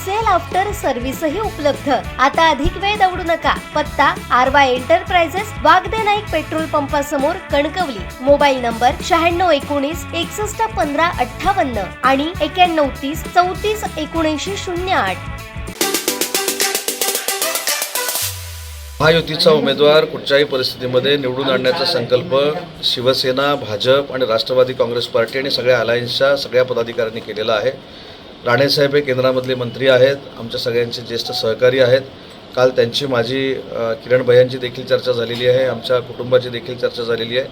Sale after सर्व्हिसही उपलब्ध. आता अधिक वेळ दौडू नका. पत्ता आरवा एंटरप्राइजेस वागदे नाईक पेट्रोल पंपासमोर कणकवली. मोबाईल नंबर शहाण्णव एकोणीस एकसष्ट पंधरा अठ्ठावन्न आणि एक्याण्णव तीस चौतीस एकोणऐंशी शून्य आठ. महायुतीचा उमेदवार कुठच्याही परिस्थितीमध्ये निवडून आणण्याचा संकल्प शिवसेना भाजप आणि राष्ट्रवादी काँग्रेस पार्टी आणि सगळ्या अलायन्सच्या सगळ्या पदाधिकाऱ्यांनी केलेला आहे. राणेसाहेब हे केंद्रामधले मंत्री आहेत आमच्या सगळ्यांचे ज्येष्ठ सहकारी आहेत. काल त्यांची माझी किरण भयांची देखील चर्चा झालेली आहे आमच्या कुटुंबाची देखील चर्चा झालेली आहे.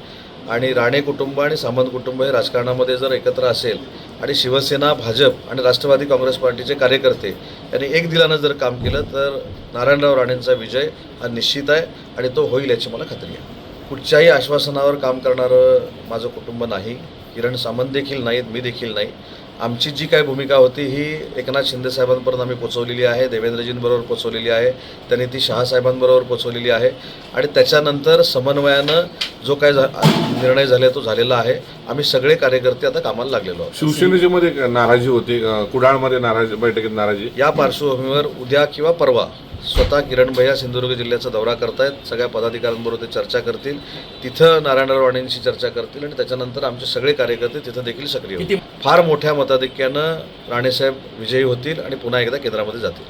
आणि राणे कुटुंब आणि सामंत कुटुंब हे राजकारणामध्ये जर एकत्र असेल आणि शिवसेना भाजप आणि राष्ट्रवादी काँग्रेस पार्टीचे कार्यकर्ते यांनी एक दिलानं जर काम केलं तर नारायणराव राणेंचा विजय हा निश्चित आहे आणि तो होईल याची मला खात्री आहे. कुठच्याही आश्वासनावर काम करणारं माझं कुटुंब नाही किरण सामंत देखील नाहीत मी देखील नाही. आमची जी काय भूमिका होती ही एकनाथ शिंदे साहेबांपर्यंत आम्ही पोचवलेली आहे देवेंद्रजींबरोबर पोचवलेली आहे त्यांनी ती शहासाहेबांबरोबर पोचवलेली आहे. आणि त्याच्यानंतर समन्वयानं जो काय निर्णय झाला तो झालेला आहे. आम्ही सगळे कार्यकर्ते आता कामाला लागलेलो आहोत. शिवसेनेची मध्ये नाराजी होती? कुडाळमध्ये नाराजी बैठकीत नाराजी? या पार्श्वभूमीवर उद्या किंवा परवा स्वतः किरण भैया सिंधुदुर्ग जिल्ह्याचा दौरा करतायत. सगळ्या पदाधिकाऱ्यांबरोबर ते चर्चा करतील. तिथं नारायणराव राणेंशी चर्चा करतील आणि त्याच्यानंतर आमचे सगळे कार्यकर्ते तिथं देखील सक्रिय होतील. फार मोठ्या मताधिक्यानं राणेसाहेब विजयी होतील आणि पुन्हा एकदा केंद्रामध्ये जातील.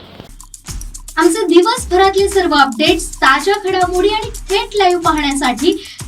आमचे दिवसभरातले सर्व अपडेट्स ताज्या घडामोडी आणि थेट लाईव्ह पाहण्यासाठी